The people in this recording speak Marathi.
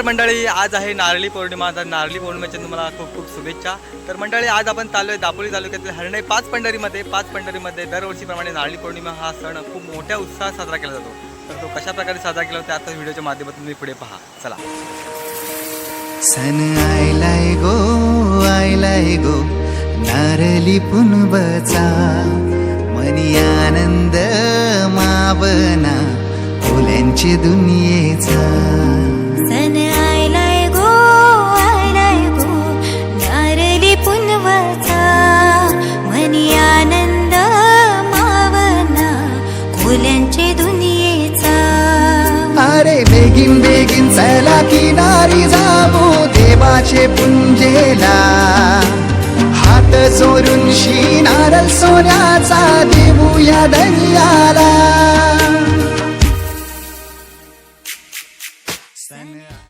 नमस्कार मंडळी आज आहे नारळी पौर्णिमा. तर नारळी पौर्णिमेच्या तुम्हाला खूप खूप शुभेच्छा. तर मंडळी आज आपण चालू आहे दापोली तालुक्यातील हरणे पाच पंढरीमध्ये. पाच पंढरीमध्ये दरवर्षीप्रमाणे नारळी पौर्णिमा हा सण खूप मोठ्या उत्साहात साजरा केला जातो. तर तो कशा प्रकारे साजरा केला होता आता व्हिडिओच्या माध्यमातून तुम्ही पुढे पहा. चला. सन आयलाय गो आयलाय गो नारली पुनबचा. मनी आनंद मावना फुल्यांची दुनियेचा. रे बेगीन बेगीन चला किनारी जाऊ देवाचे पुंजेला. हात चोरून शी नारल सोन्याचा देऊया दर्याला.